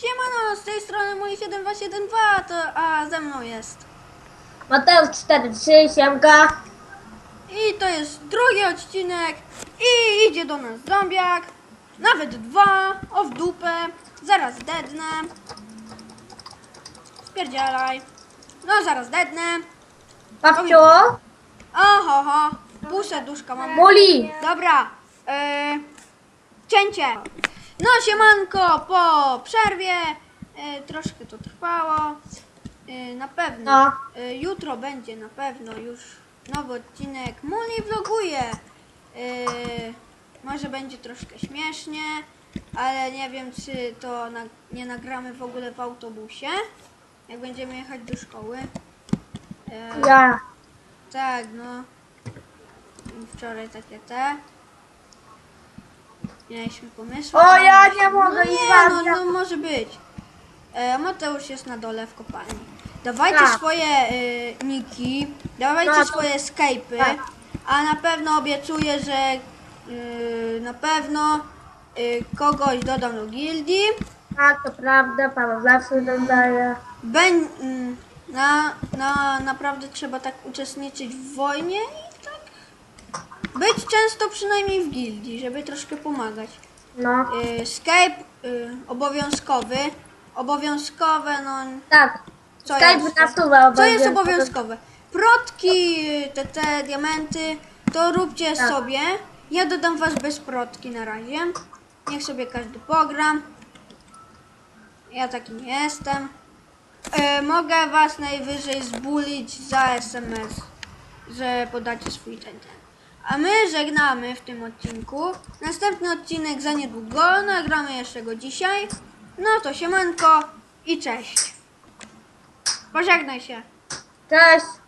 Siemano, z tej strony mój 7272, to, a ze mną jest. Mateusz 43, Siemka. I to jest drugi odcinek i idzie do nas zombiak. Nawet dwa, o w dupę, zaraz dednę. Spierdzielaj. No zaraz dednę. Babciu, Oho, ho, pół serduszka mam. Muli. Dobra, e, cięcie. No siemanko, po przerwie, e, troszkę to trwało. E, na pewno, No. e, jutro będzie na pewno już nowy odcinek. Muli vloguje. E, może będzie troszkę śmiesznie, ale nie wiem czy to na, nie nagramy w ogóle w autobusie, jak będziemy jechać do szkoły. E, Ja. tak, no. Wczoraj takie te. Mieliśmy pomysły. O, ja nie mogę no nie, no, no może być. E, Mateusz jest na dole w kopalni. Dawajcie Tak. swoje e, niki, dawajcie to- swoje escape'y, tak. a na pewno obiecuję, że e, na pewno e, kogoś dodam do gildii. Tak, to prawda, Paweł zawsze dodaje. Beń, mm, na, na, naprawdę trzeba tak uczestniczyć w wojnie i tak być często przynajmniej w gildii, żeby troszkę pomagać. No, Y, Skype y, obowiązkowy. Obowiązkowe, no tak. co Skype jeszcze? na stówę Co jest obowiązkowe? Protki, y, te, te diamenty, to róbcie Tak. sobie. Ja dodam was bez protki na razie. Niech sobie każdy pogra. Ja taki nie jestem. E, mogę was najwyżej zbulić za SMS, że podacie swój ten ten. A my żegnamy w tym odcinku. Następny odcinek za niedługo. Nagramy jeszcze go dzisiaj. No to siemanko i cześć. Pożegnaj się. Cześć.